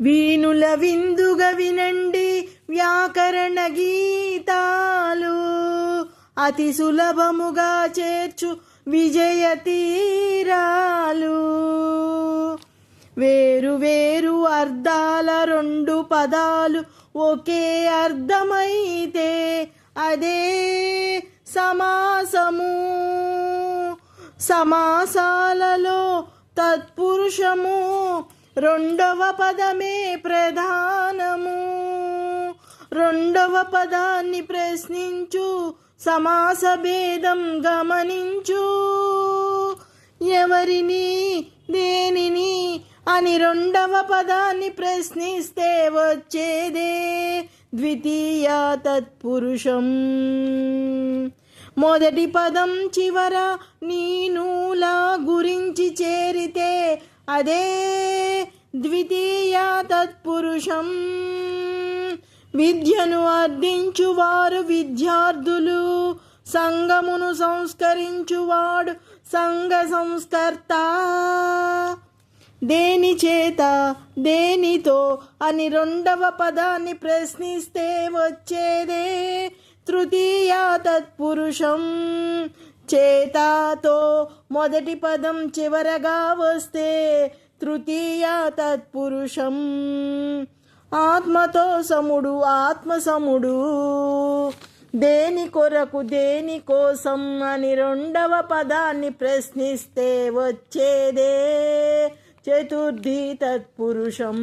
వీణుల విందుగా వినండి వ్యాకరణ గీతాలు. అతి సులభముగా చేర్చు విజయ తీరాలు. వేరు వేరు అర్థాల రెండు పదాలు ఒకే అర్థమైతే అదే సమాసము. సమాసాలలో తత్పురుషము రెండవ పదమే ప్రధానము. రెండవ పదాన్ని ప్రశ్నించు సమాస భేదం గమనించు. ఎవరిని దేనిని అని రెండవ పదాన్ని ప్రశ్నిస్తే వచ్చేదే ద్వితీయ తత్పురుషం. మొదటి పదం చివర నీనులా గురించి చేరితే అదే ద్వితీయ తత్పురుషం విద్యను అర్థించువారు విద్యార్థులు సంగమును సంస్కరించువాడు సంఘ సంస్కర్త. దేని చేత దేనితో అని రెండవ పదాన్ని ప్రశ్నిస్తే వచ్చేదే తృతీయ తత్పురుషం చేతతో మొదటి పదం చివరగా వస్తే తృతీయ తత్పురుషం. ఆత్మతో సముడు ఆత్మ సముడు దేని కొరకు దేని కోసం అని రెండవ పదాన్ని ప్రశ్నిస్తే వచ్చేదే చతుర్థి తత్పురుషం.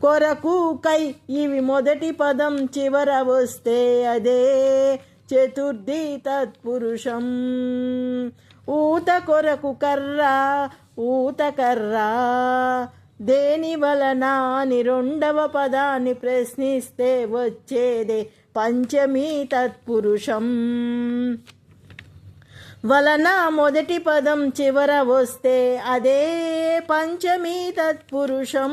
కొరకు కై ఇవి మొదటి పదం చివర వస్తే అదే చతుర్థి తత్పురుషం. ఊత కొరకు కర్ర ఊతకర్రా. దేని వలన అని రెండవ పదాన్ని ప్రశ్నిస్తే వచ్చేదే పంచమీ తత్పురుషం. వలన మొదటి పదం చివర వస్తే అదే పంచమీ తత్పురుషం.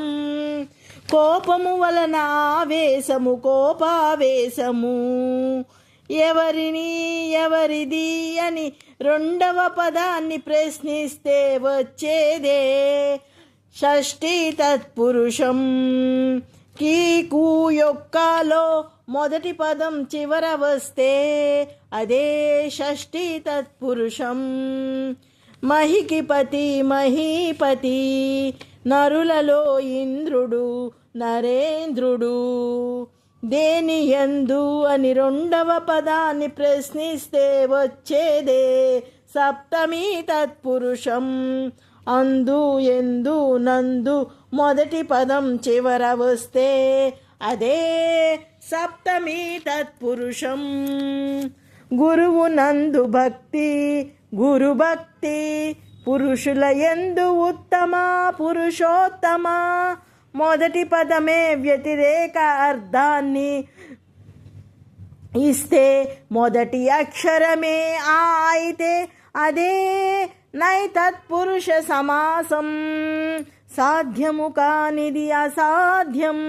కోపము వలన ఆవేశము కోపావేశము. ఎవరిని ఎవరిది అని రెండవ పదాన్ని ప్రశ్నిస్తే వచ్చేదే. షష్ఠీ తత్పురుషం కీకు యొక్కలో మొదటి పదం చివర వస్తే అదే షష్ఠీ తత్పురుషం. మహికిపతి మహీపతి నరులలో ఇంద్రుడు నరేంద్రుడు. దేని యందు అని రెండవ పదాన్ని ప్రశ్నిస్తే వచ్చేదే సప్తమి తత్పురుషం. అందు ఎందు నందు మొదటి పదం చివర వస్తే అదే సప్తమి తత్పురుషం. గురువు నందు భక్తి గురు భక్తి పురుషుల ఎందు ఉత్తమ పురుషోత్తమ. మొదటి పదమే వ్యతిరేక అర్థాన్ని ఇస్తే మొదటి అక్షరమే ఆ అయితే అదే నైతత్పురుష సమాసం. సాధ్యము కానిది అసాధ్యం.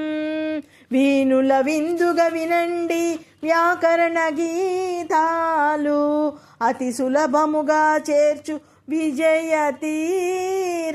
వీణుల విందుగా వినండి వ్యాకరణ గీతాలు. అతి సులభముగా చేర్చు విజయ తీరాలు.